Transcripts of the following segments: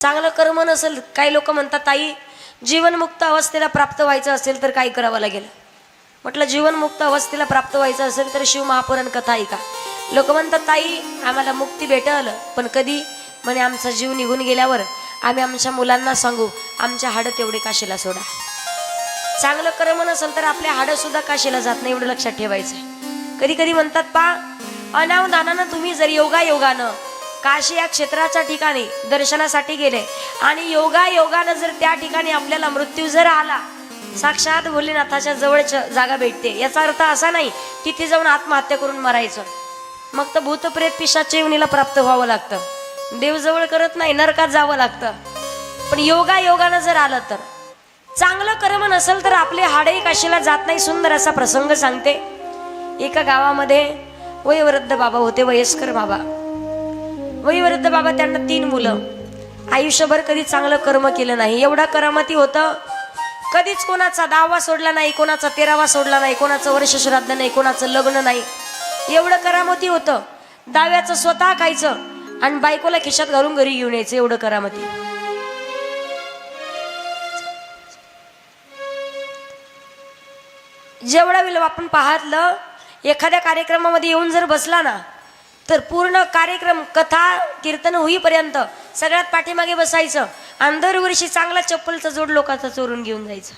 चांगलं कर्म नसेल काही लोक म्हणतात ताई जीवनमुक्त अवस्थेला प्राप्त व्हायचं असेल तर काय करावं लागेल. म्हटलं जीवनमुक्त अवस्थेला प्राप्त व्हायचं असेल तर शिव महापुराण कथा ऐका. लोक म्हणतात ताई आम्हाला मुक्ती भेटल पण कधी? म्हणे आमचा जीव निघून गेल्यावर आम्ही आमच्या मुलांना सांगू आमच्या हाडं तेवढे काशीला सोडा. चांगलं कर्म नसेल तर आपल्या हाडं सुद्धा काशीला जात नाही एवढं लक्षात ठेवायचं कधी कधी म्हणतात पा अनावधानानं तुम्ही जर योगा योगानं काशी या क्षेत्राच्या ठिकाणी दर्शनासाठी गेले. आणि योगा योगानं जर त्या ठिकाणी आपल्याला मृत्यू जर आला साक्षात भोलेनाथाच्या जवळच जागा भेटते. याचा अर्थ असा नाही तिथे जाऊन आत्महत्या करून मरायचं. मग तर भूतप्रेत पिशाच्या येवणीला प्राप्त व्हावं लागतं. देव जवळ करत नाही नरकात जावं लागतं. पण योगा योगानं जर आलं तर? चांगलं कर्म नसेल तर आपले हाडे काशीला जात नाही सुंदर असा प्रसंग सांगते. एका गावामध्ये वयवृद्ध बाबा होते वयस्कर बाबा. वयोवृद्ध बाबा त्यांना तीन मुलं. आयुष्यभर कधी चांगलं कर्म केलं नाही. एवढा करामती होतं. कधीच कोणाचा दहावा सोडला नाही कोणाचा तेरावा सोडला नाही कोणाचं वर्ष श्राद्ध नाही कोणाचं लग्न नाही. एवढं करामती होतं. दाव्याचं स्वतः खायचं आणि बायकोला खिशात घालून घरी घेऊन यायचं. एवढं करामती. जेवढा वेळ आपण पाहतलं एखाद्या कार्यक्रमामध्ये येऊन जर बसला ना तर पूर्ण कार्यक्रम कथा कीर्तन होईपर्यंत सगळ्यात पाठीमागे बसायचं. आणि दरवर्षी चांगला चप्पलचा जोड लोकांचा चोरून घेऊन जायचं.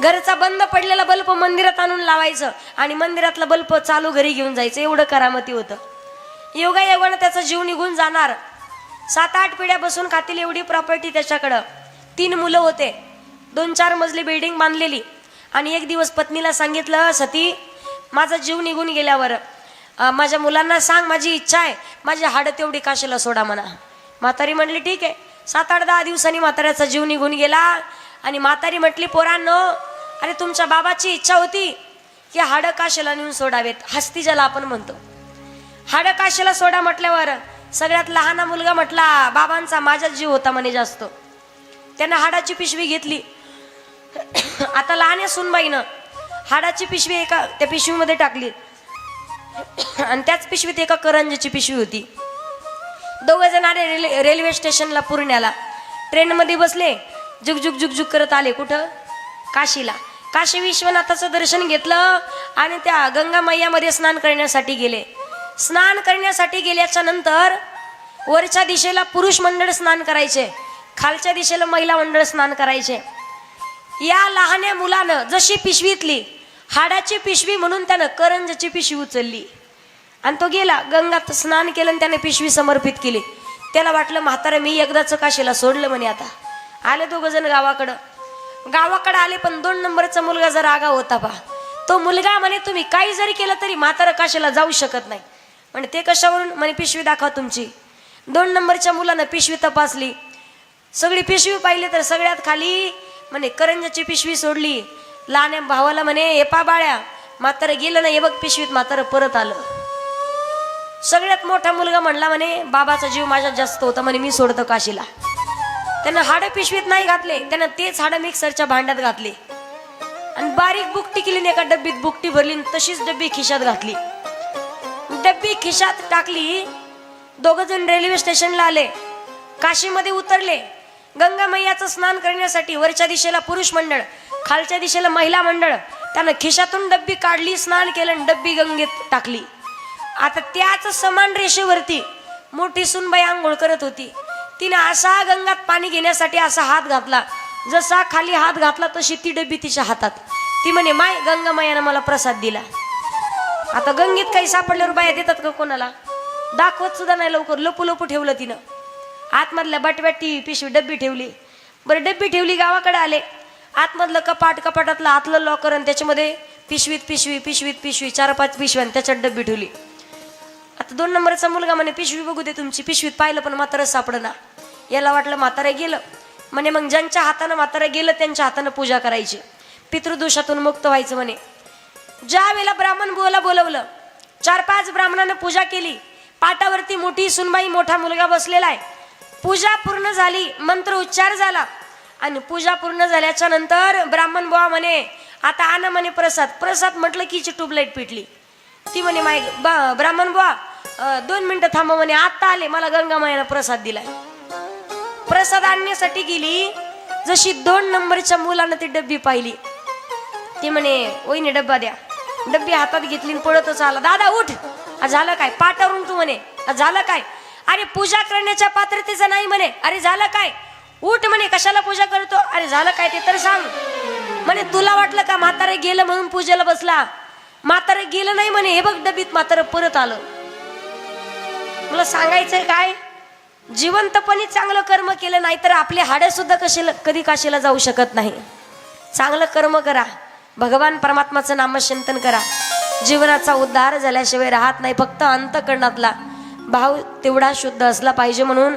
घरचा बंद पडलेला बल्ब मंदिरात आणून लावायचं आणि मंदिरातला बल्ब चालू घरी घेऊन जायचं. एवढं करामती होतं. योगा योगानं त्याचा जीव निघून जाणार. सात आठ पिढ्या बसून खातील एवढी प्रॉपर्टी त्याच्याकडं. तीन मुलं होते. दोन चार मजली बिल्डिंग बांधलेली. आणि एक दिवस पत्नीला सांगितलं सती माझा जीव निघून गेल्यावर माझ्या मुलांना सांग माझी इच्छा आहे. माझी हाडं तेवढी काशीला सोडा म्हणा. म्हातारी म्हणली ठीक आहे. सात आठ दहा दिवसांनी म्हाताऱ्याचा जीव निघून गेला आणि म्हातारी म्हटली पोरांनो अरे तुमच्या बाबाची इच्छा होती की हाडं काशीला नेऊन सोडावेत. हस्ती ज्याला आपण म्हणतो. हाडं काशीला सोडा म्हटल्यावर सगळ्यात लहाना मुलगा म्हटला बाबांचा माझाच जीव होता म्हणे जास्त. त्यानं हाडाची पिशवी घेतली. आता लहान आहे सुनबाईनं. हाडाची पिशवी एका त्या पिशवीमध्ये टाकली. आणि त्याच पिशवीत एका करंजीची पिशवी होती. दोघ जण आले रेल्वे रेल्वे स्टेशनला पुण्याला ट्रेनमध्ये बसले. जुग जुग जुग जुग करत आले. कुठं? काशीला. काशी विश्वनाथाचं दर्शन घेतलं आणि त्या गंगा मैयामध्ये स्नान करण्यासाठी गेले. स्नान करण्यासाठी गेल्याच्यानंतर वरच्या दिशेला पुरुष मंडळ स्नान करायचे. खालच्या दिशेला महिला मंडळ स्नान करायचे. या लहान्या मुलानं जशी पिशवीतली हाडाची पिशवी म्हणून त्यानं करंजाची पिशवी उचलली. आणि तो गेला गंगात स्नान केलं आणि त्याने पिशवी समर्पित केली. त्याला वाटलं म्हातारं मी एकदाच काशीला सोडलं म्हणे आता. आले दोघं जण गावाकडं. गावाकडं आले पण दोन नंबरचा मुलगा जर आगा होता पा तो मुलगा म्हणे तुम्ही काही जरी केलं तरी म्हातारं काशीला जाऊ शकत नाही. म्हणे ते कशावरून? म्हणे पिशवी दाखवा तुमची. दोन नंबरच्या मुलानं पिशवी तपासली. सगळी पिशवी पाहिली तर सगळ्यात खाली म्हणे करंजाची पिशवी सोडली. लहान भावाला म्हणे हे पा बाळ्या म्हातारं गेलं ना हे बघ पिशवीत म्हातारं परत आलं. सगळ्यात मोठा मुलगा म्हणला म्हणे बाबाचा जीव माझ्यात जास्त होता म्हणे मी सोडतो काशीला. त्यानं हाडं पिशवीत नाही घातले त्यानं तेच हाडं मिक्सरच्या भांड्यात घातले. आणि बारीक बुकटी केली एका डब्बीत बुकटी भरली आणि तशीच डब्बी खिशात घातली. डब्बी खिशात टाकली दोघ जण रेल्वे स्टेशनला आले. काशीमध्ये उतरले. गंगा मैयाचं स्नान करण्यासाठी वरच्या दिशेला पुरुष मंडळ खालच्या दिशेला महिला मंडळ. त्यानं खिशातून डब्बी काढली स्नान केलं आणि डब्बी गंगेत टाकली. आता त्याच समान रेषेवरती मोठी सुनबाई आंघोळ करत होती. तिने असा गंगात पाणी घेण्यासाठी असा हात घातला. जसा खाली हात घातला तशी ती डब्बी तिच्या हातात. ती म्हणे माय गंगामायानं मला प्रसाद दिला. आता गंगेत काही सापडल्यावर बाया देतात का कोणाला? दाखवत सुद्धा नाही लवकर. लपू लपू ठेवलं तिनं. आतमधल्या बटव्याटी पिशवी डब्बी ठेवली. बरं डब्बी ठेवली गावाकडे आले. आतमधलं कपाट कपाटातलं आतलं लॉकर आणि त्याच्यामध्ये पिशवीत पिशवी पिशवीत पिशवी चार पाच पिशवी आणि त्याच्यात डब्बी ठेवली. आता दोन नंबरचा मुलगा म्हणे पिशवी बघू दे तुमची पिशवीत पाहिलं पण म्हातारं सापडना याला वाटलं म्हातारं गेलं. म्हणे मग ज्यांच्या हातानं म्हातारं गेलं त्यांच्या हातानं पूजा करायची. पितृदोषातून मुक्त व्हायचं म्हणे. ज्या वेळेला ब्राह्मण बुवाला बोलवलं चार पाच ब्राह्मणानं पूजा केली. पाटावरती मोठी सुनबाई मोठा मुलगा बसलेला आहे. पूजा पूर्ण झाली मंत्र उच्चार झाला. आणि पूजा पूर्ण झाल्याच्यानंतर ब्राह्मण बुवा म्हणे आता आण म्हणे प्रसाद. प्रसाद म्हटलं की ट्यूबलाईट पिटली. ती म्हणे माय बा- ब्राह्मण बुवा दोन मिनिटं थांबा म्हणे आत्ता आले मला गंगा मायानं प्रसाद दिलाय. प्रसाद आणण्यासाठी गेली जशी दोन नंबरच्या मुलानं ती डब्बी पाहिली. ती म्हणे वहिनी डब्बा द्या. डब्बी हातात घेतली आणि पळतच आला. दादा उठ. झालं काय? पाटावरून तू म्हणे. झालं काय? अरे पूजा करण्याच्या पात्रतेचं नाही म्हणे. अरे झालं काय? उठ म्हणे कशाला पूजा करतो? अरे झालं काय ते तर सांग. म्हणे तुला वाटलं का म्हातारे गेलं म्हणून पूजेला बसला? म्हातारे गेलं नाही म्हणे हे बघ डबीत म्हातारं परत आलं. मला सांगायचंय काय? जिवंतपणी चांगलं कर्म केलं नाही तर आपले हाडे सुद्धा कशाला कधी काशीला जाऊ शकत नाही. चांगलं कर्म करा. भगवान परमात्माचं नामचिंतन करा. जीवनाचा उद्धार झाल्याशिवाय राहत नाही फक्त अंतकरणातला भाव तेवढा शुद्ध असला पाहिजे म्हणून.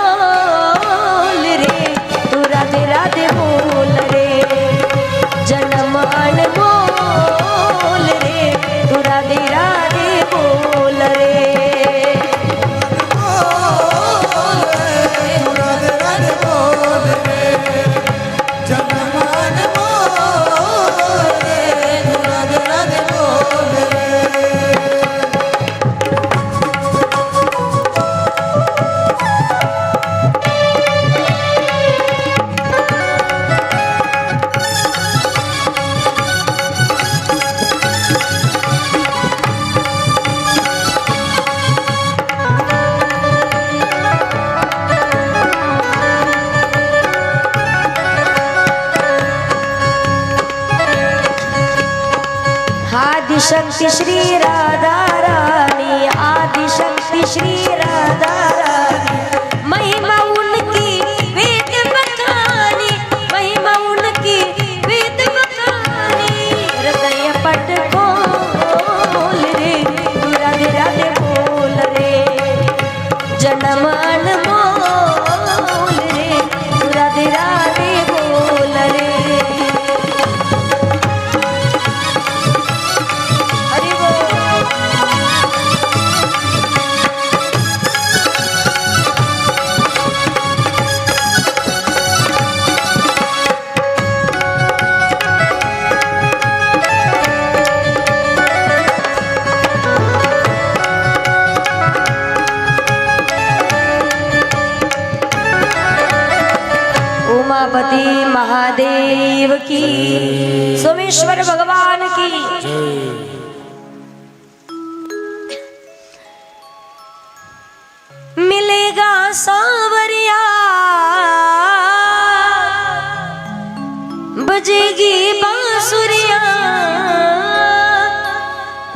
उमापति महादेव की। सोमेश्वर भगवान की। मिलेगा सांवरिया। बजेगी बांसुरिया।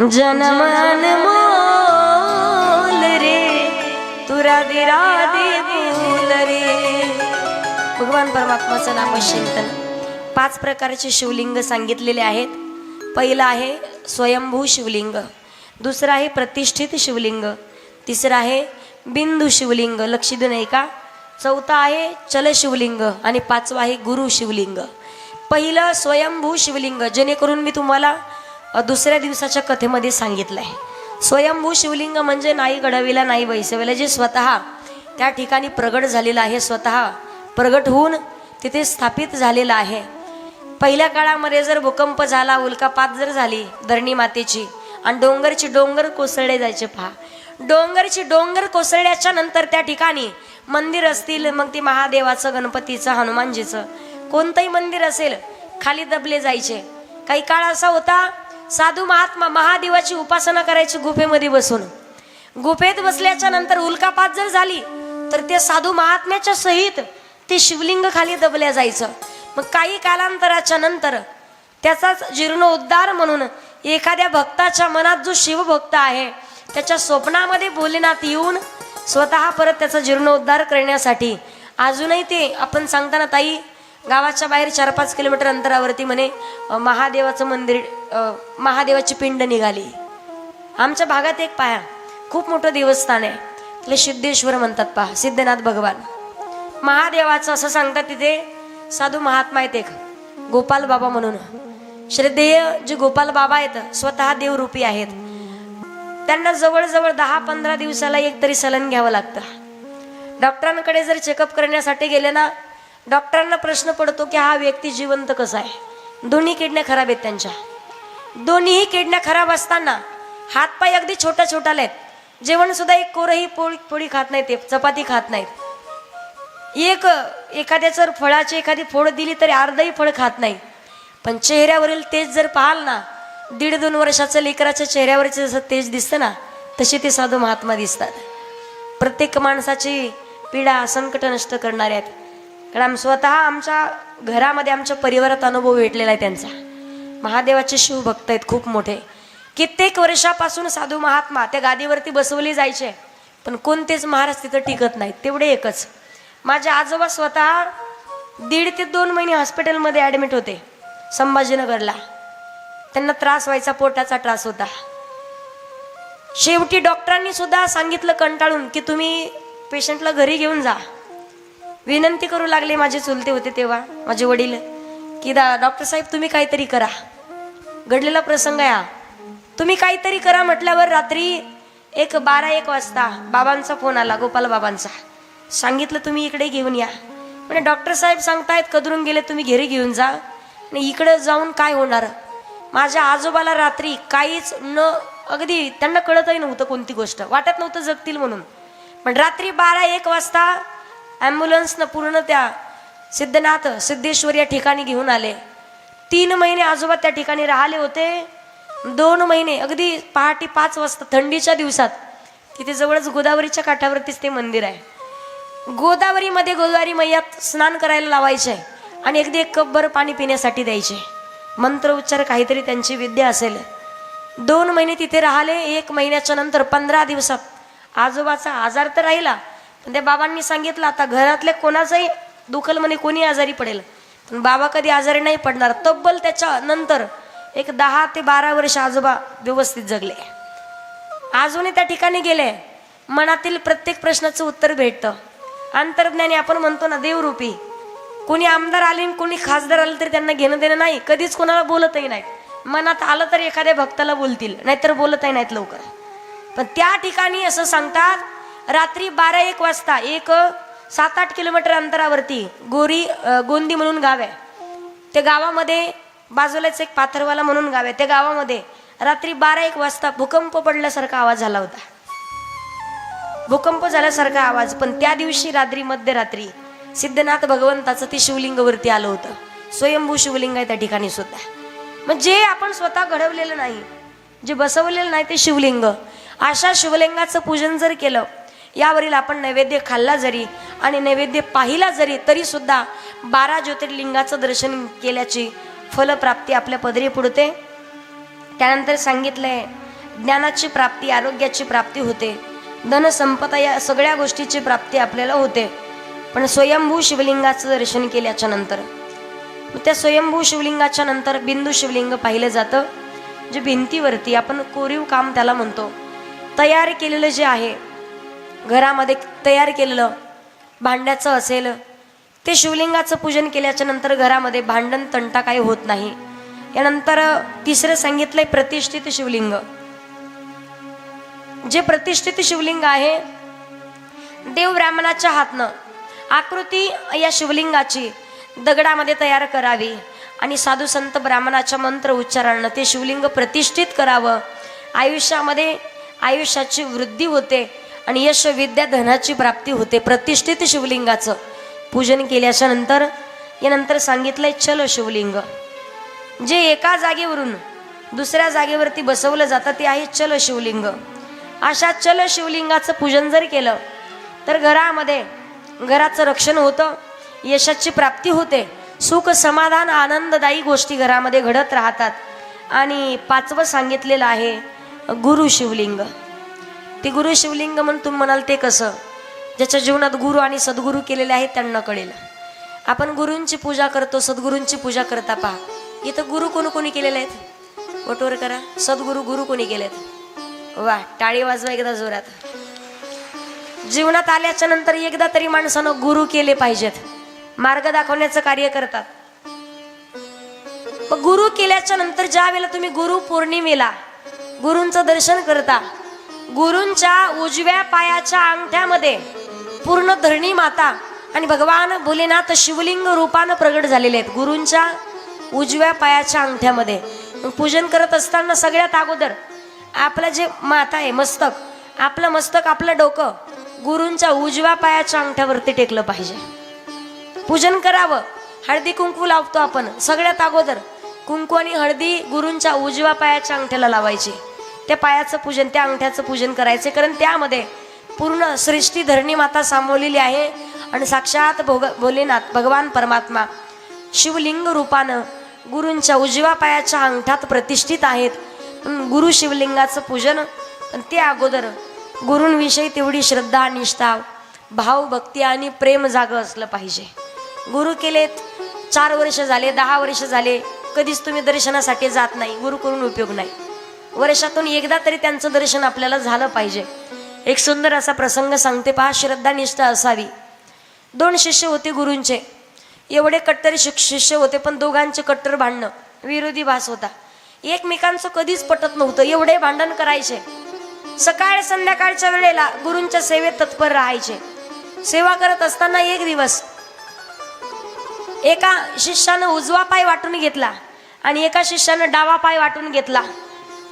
जनमन मोल रे। तुरा दिरा दे बोल रे। भगवान परमात्माचं नाम चिंतन पाच प्रकारचे शिवलिंग सांगितलेले आहेत. पहिलं आहे स्वयंभू शिवलिंग. दुसरं आहे प्रतिष्ठित शिवलिंग. तिसरं आहे बिंदू शिवलिंग. लक्ष देऊ नये का चौथा आहे चल शिवलिंग आणि पाचवा आहे गुरु शिवलिंग. पहिलं स्वयंभू शिवलिंग जेणेकरून मी तुम्हाला दुसऱ्या दिवसाच्या कथेमध्ये सांगितलं आहे स्वयंभू शिवलिंग म्हणजे नाही घडविला नाही वैसवेला. जे स्वतः त्या ठिकाणी प्रगट झालेलं आहे स्वतः प्रगट होऊन तिथे स्थापित झालेलं आहे. पहिल्या काळामध्ये जर भूकंप झाला उल्कापात जर झाली धरणी मातेची आणि डोंगरची डोंगर कोसळले जायचे पहा. डोंगरची डोंगर कोसळल्याच्या नंतर त्या ठिकाणी मंदिर असतील मग ते महादेवाचं गणपतीचं हनुमानजीचं. कोणतंही मंदिर असेल खाली दबले जायचे. काही काळ असा होता साधू महात्मा महादेवाची उपासना करायची गुफेमध्ये बसून. गुफेत बसल्याच्या नंतर उल्कापात जर झाली तर ते साधू महात्म्याच्या सहित ते शिवलिंग खाली दबल्या जायचं. मग काही कालांतराच्या नंतर त्याचाच जीर्णोद्धार म्हणून एखाद्या भक्ताच्या मनात जो शिवभक्त आहे त्याच्या स्वप्नामध्ये भोलेनाथ येऊन स्वतः परत त्याचा जीर्णोद्धार करण्यासाठी अजूनही ते आपण सांगताना ताई गावाच्या बाहेर चार पाच किलोमीटर अंतरावरती म्हणे महादेवाचं मंदिर महादेवाची पिंड निघाली. आमच्या भागात एक पाया खूप मोठं देवस्थान आहे. तिला सिद्धेश्वर म्हणतात पहा सिद्धनाथ भगवान. महादेवाचं असं सांगतात तिथे साधू महात्मा आहेत एक गोपाल बाबा म्हणून. श्रद्धेय जे गोपाल बाबा आहेत स्वतः देवरूपी आहेत. त्यांना जवळजवळ दहा पंधरा दिवसाला एक तरी सलन घ्यावं लागतं. डॉक्टरांकडे जर चेकअप करण्यासाठी गेले ना डॉक्टरांना प्रश्न पडतो की हा व्यक्ती जिवंत कसा आहे? दोन्ही किडण्या खराब आहेत त्यांच्या. दोन्हीही किडण्या खराब असताना हातपाय अगदी छोट्या छोट्याले आहेत. जेवण सुद्धा एक कोरही पोळी पोळी खात नाहीत ते चपाती खात नाहीत. एक एखाद्या जर फळाची एखादी फोड दिली तरी अर्धही फळ खात नाही. पण चेहऱ्यावरील तेज जर पाहाल ना दीड दोन वर्षाचं लेकराच्या चेहऱ्यावरचे जसं तेज दिसतं ना तसे ते साधू महात्मा दिसतात. प्रत्येक माणसाची पीडा संकट नष्ट करणारे आहेत. कारण स्वतः आमच्या घरामध्ये आमच्या परिवारात अनुभव भेटलेला आहे त्यांचा. महादेवाचे शिवभक्त आहेत खूप मोठे. कित्येक वर्षापासून साधू महात्मा त्या गादीवरती बसवले जायचे पण कोणतेच महाराज तिथं टिकत नाहीत. तेवढे एकच. माझे आजोबा स्वतः दीड ते दोन महिने हॉस्पिटलमध्ये ॲडमिट होते संभाजीनगरला. त्यांना त्रास व्हायचा पोटाचा त्रास होता. शेवटी डॉक्टरांनी सुद्धा सांगितलं कंटाळून की तुम्ही पेशंटला घरी घेऊन जा. विनंती करू लागले माझे चुलते होते तेव्हा माझे वडील की दा डॉक्टर साहेब तुम्ही काहीतरी करा. घडलेला प्रसंग आहे हा तुम्ही काहीतरी करा म्हटल्यावर रात्री एक बारा एक वाजता बाबांचा फोन आला गोपाल बाबांचा सांगितलं तुम्ही इकडे घेऊन या. म्हणजे डॉक्टर साहेब सांगतायत कदरून गेले तुम्ही घरी घेऊन जा. आणि इकडं जाऊन काय होणार? माझ्या आजोबाला रात्री काहीच न अगदी त्यांना कळतही नव्हतं कोणती गोष्ट. वाटत नव्हतं जगतील म्हणून. पण रात्री बारा एक वाजता ॲम्ब्युलन्सनं पूर्ण त्या सिद्धनाथ सिद्धेश्वर या ठिकाणी घेऊन आले. तीन महिने आजोबा त्या ठिकाणी राहिले होते. दोन महिने अगदी पहाटे पाच वाजता थंडीच्या दिवसात तिथे जवळच गोदावरीच्या काठावरतीच ते मंदिर आहे. गोदावरीमध्ये गोदावरी मैयात स्नान करायला लावायचे आणि अगदी एक कपभर पाणी पिण्यासाठी द्यायचे. मंत्र उच्चार काहीतरी त्यांची विद्या असेल. दोन महिने तिथे राहिले एक महिन्याच्या नंतर पंधरा दिवसात आजोबाचा आजार तर राहिला पण त्या बाबांनी सांगितलं आता घरातल्या कोणाचाही दुखल म्हणे कोणी आजारी पडेल. पण बाबा कधी आजारी नाही पडणार तब्बल त्याच्या नंतर एक दहा ते बारा वर्ष आजोबा व्यवस्थित जगले. अजूनही त्या ठिकाणी गेले. मनातील प्रत्येक प्रश्नाचं उत्तर भेटतं. अंतर्ज्ञानी आपण म्हणतो ना देवरूपी. कोणी आमदार आले आणि कोणी खासदार आले तरी त्यांना घेणं देणं नाही. कधीच कोणाला बोलतही नाहीत. मनात आलं तर एखाद्या भक्ताला बोलतील नाहीतर बोलतही नाहीत लवकर. पण त्या ठिकाणी असं सांगतात रात्री बारा एक वाजता एक सात आठ किलोमीटर अंतरावरती गोरी गोंदी म्हणून गाव आहे. त्या गावामध्ये बाजूलाच एक पाथरवाला म्हणून गाव आहे. त्या गावामध्ये रात्री बारा एक वाजता भूकंप पडल्यासारखा आवाज झाला होता. भूकंप झाल्यासारखा आवाज पण त्या दिवशी रात्री मध्यरात्री सिद्धनाथ भगवंताचं ते शिवलिंगवरती आलं होतं. स्वयंभू शिवलिंग आहे त्या ठिकाणी सुद्धा. मग जे आपण स्वतः घडवलेलं नाही जे बसवलेलं नाही ते शिवलिंग अशा शिवलिंगाचं पूजन जर केलं यावरील आपण नैवेद्य खाल्ला जरी आणि नैवेद्य पाहिला जरी तरी सुद्धा बारा ज्योतिर्लिंगाचं दर्शन केल्याची फलप्राप्ती आपल्या पदरी पुढते. त्यानंतर सांगितलंय ज्ञानाची प्राप्ती आरोग्याची प्राप्ती होते. धनसंपदा या सगळ्या गोष्टीची प्राप्ती आपल्याला होते. पण स्वयंभू शिवलिंगाचं दर्शन केल्याच्यानंतर त्या स्वयंभू शिवलिंगाच्या नंतर बिंदू शिवलिंग पाहिलं जातं. जे भिंतीवरती आपण कोरीव काम त्याला म्हणतो. तयार केलेलं जे आहे घरामध्ये तयार केलेलं भांड्याचं असेल ते शिवलिंगाचं पूजन केल्याच्यानंतर घरामध्ये भांडण तंटा काही होत नाही. यानंतर तिसरं सांगितलंय प्रतिष्ठित शिवलिंग. जे प्रतिष्ठित शिवलिंग आहे देव ब्राह्मणाच्या हातनं आकृती या शिवलिंगाची दगडामध्ये तयार करावी आणि साधू संत ब्राह्मणाच्या मंत्र उच्चारानं ते शिवलिंग प्रतिष्ठित करावं. आयुष्यामध्ये आयुष्याची वृद्धी होते आणि यश विद्या धनाची प्राप्ती होते प्रतिष्ठित शिवलिंगाचं. पूजन केल्याच्यानंतर यानंतर सांगितलंय चल शिवलिंग. जे एका जागेवरून दुसऱ्या जागेवरती बसवलं जातं ते आहे चल शिवलिंग. अशा चल शिवलिंगाचं पूजन जर केलं तर घरामध्ये घराचं रक्षण होतं यशाची प्राप्ती होते. सुख समाधान आनंददायी गोष्टी घरामध्ये घडत राहतात. आणि पाचवं सांगितलेलं आहे गुरु शिवलिंग. ते गुरु शिवलिंग म्हणून तुम्ही म्हणाल ते कसं? ज्याच्या जीवनात गुरु आणि सद्गुरू केलेले आहेत त्यांना कळेल. आपण गुरूंची पूजा करतो सद्गुरूंची पूजा करता पहा. इथं गुरु कोणी कोणी केलेले आहेत? वटोर करा? सद्गुरू गुरु कोणी आहेत वा टाळी वाजवा एकदा जोरात. जीवनात आल्याच्यानंतर एकदा तरी माणसानं गुरु केले पाहिजेत. मार्ग दाखवण्याचं कार्य करतात. मग गुरु केल्याच्यानंतर ज्या वेळेला तुम्ही गुरु पौर्णिमेला गुरूंचं दर्शन करता गुरूंच्या उजव्या पायाच्या अंगठ्यामध्ये पूर्ण धरणी माता आणि भगवान भोलेनाथ शिवलिंग रूपानं प्रगट झालेले आहेत गुरूंच्या उजव्या पायाच्या अंगठ्यामध्ये. पूजन करत असताना सगळ्यात अगोदर आपलं जे माता आहे मस्तक आपलं मस्तक आपलं डोकं गुरूंच्या उजव्या पायाच्या अंगठ्यावरती टेकलं पाहिजे. पूजन करावं हळदी कुंकू लावतो आपण सगळ्यात अगोदर कुंकू आणि हळदी गुरूंच्या उजव्या पायाच्या अंगठ्याला लावायची. त्या पायाचं पूजन त्या अंगठ्याचं पूजन करायचे कारण त्यामध्ये पूर्ण सृष्टी धरणी माता सामावलेली आहे. आणि साक्षात भोग भोलेनाथ भगवान परमात्मा शिवलिंग रूपानं गुरूंच्या उजव्या पायाच्या अंगठात प्रतिष्ठित आहेत. गुरु शिवलिंगाचं पूजन. पण ते अगोदर गुरूंविषयी तेवढी श्रद्धा निष्ठा भाव भक्ती आणि प्रेम जागं असलं पाहिजे. गुरु केलेत चार वर्ष झाले दहा वर्ष झाले कधीच तुम्ही दर्शनासाठी जात नाही गुरु करून उपयोग नाही. वर्षातून एकदा तरी त्यांचं दर्शन आपल्याला झालं पाहिजे. एक सुंदर असा प्रसंग सांगते पहा श्रद्धा निष्ठा असावी. दोन शिष्य होते गुरूंचे. एवढे कट्टर शिक शिष्य होते पण दोघांचे कट्टर भांडणं. विरोधी भास होता. एकमेकांचं कधीच पटत नव्हतं. एवढे भांडण करायचे. सकाळ संध्याकाळच्या वेळेला गुरूंच्या सेवेत तत्पर राहायचे. सेवा करत असताना एक दिवस एका शिष्यानं उजवा पाय वाटून घेतला आणि एका शिष्यानं डावा पाय वाटून घेतला.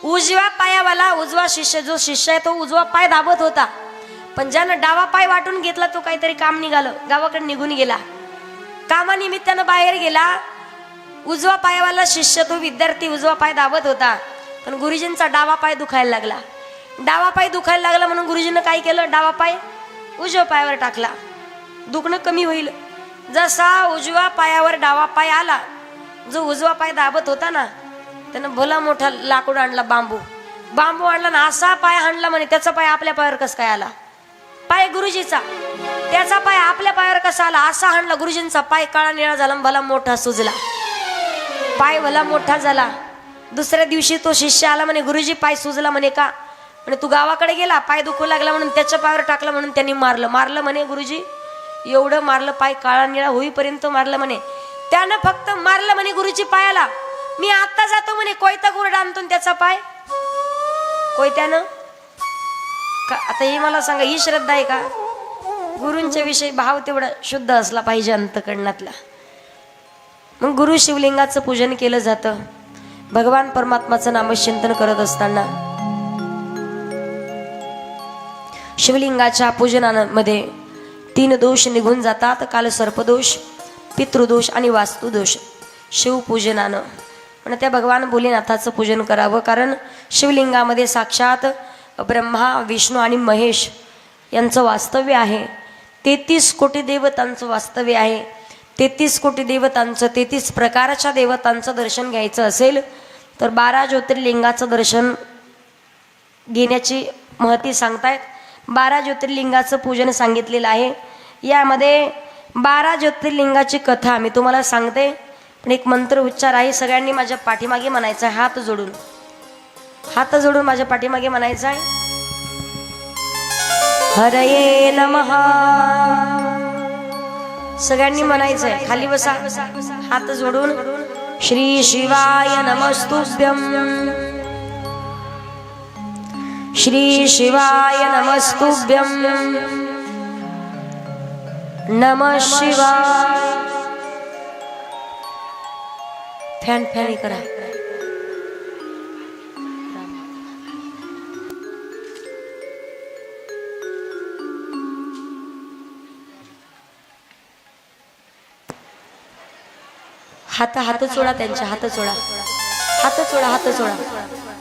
उजव्या पायावाला उजवा शिष्य जो शिष्य आहे तो उजवा पाय दाबत होता. पण ज्यानं डावा पाय वाटून घेतला तो काहीतरी काम निघालं गावाकडे निघून गेला. कामानिमित्तानं बाहेर गेला. उजवा पायावाला शिष्य तो विद्यार्थी उजवा पाय दाबत होता. पण गुरुजींचा डावा पाय दुखायला लागला. डावा पाय दुखायला लागला म्हणून गुरुजीनं काय केलं? डावा पाय उजव्या पायावर टाकला. दुखणं कमी होईल. जसा उजव्या पायावर डावा पाय आला जो उजवा पाय दाबत होता ना त्यानं भला मोठा लाकूड आणला बांबू. बांबू आणला ना असा पाय हाणला म्हणे त्याचा पाय आपल्या पायावर कसं काय आला? पाय गुरुजीचा. त्याचा पाय आपल्या पायावर कसा आला? असा हाणला गुरुजींचा. पाय काळा निळा झाला आणि भला मोठा सुजला. पाय भला मोठा झाला. दुसऱ्या दिवशी तो शिष्य आला म्हणे गुरुजी पाय सुजला म्हणे का? म्हणे तू गावाकडे गेला पाय दुखू लागला म्हणून त्याच्या पायावर टाकलं म्हणून त्यांनी मारलं. मारलं म्हणे गुरुजी. एवढं मारलं पाय काळा निळा होईपर्यंत मारलं म्हणे. त्यानं फक्त मारलं म्हणे गुरुजी पायाला. मी आता जातो म्हणे कोयता गुरडा आणतो आणि त्याचा पाय. कोयत्यानं? का आता हे मला सांगा ही श्रद्धा आहे का? गुरूंच्या विषयी भाव तेवढा शुद्ध असला पाहिजे अंतकरणातला. मग गुरु शिवलिंगाचं पूजन केलं जातं. भगवान परमात्माचं नामचिंतन करत असताना शिवलिंगाच्या पूजनामध्ये तीन दोष निघून जातात. काल सर्पदोष पितृदोष आणि वास्तुदोष. शिवपूजनानं. पण त्या भगवान भोलेनाथाचं पूजन करावं कारण शिवलिंगामध्ये साक्षात ब्रह्मा विष्णू आणि महेश यांचं वास्तव्य आहे. तेहतीस कोटी देवतांचं वास्तव्य आहे. तेहतीस कोटी देवतांचं तेहतीस प्रकारच्या देवतांचं दर्शन घ्यायचं असेल तर बारा ज्योतिर्लिंगाचं दर्शन घेण्याची महती सांगतायत. बारा ज्योतिर्लिंगाचं पूजन सांगितलेलं आहे. यामध्ये बारा ज्योतिर्लिंगाची कथा मी तुम्हाला सांगते. पण एक मंत्र उच्चार आहे सगळ्यांनी माझ्या पाठीमागे म्हणायचा आहे हात जोडून. हात जोडून माझ्या पाठीमागे म्हणायचा आहे. हरये नमः. सगळ्यांनी म्हणायचं आहे खाली बसा. हात जोडून श्री शिवाय नमस्तुभ्यम श्री शिवाय नमस्तुभ्यम नम शिवाय. फॅन फॅन करा. हात हात चोळा त्यांच्या हात चोळा हात चोळा हात चोळा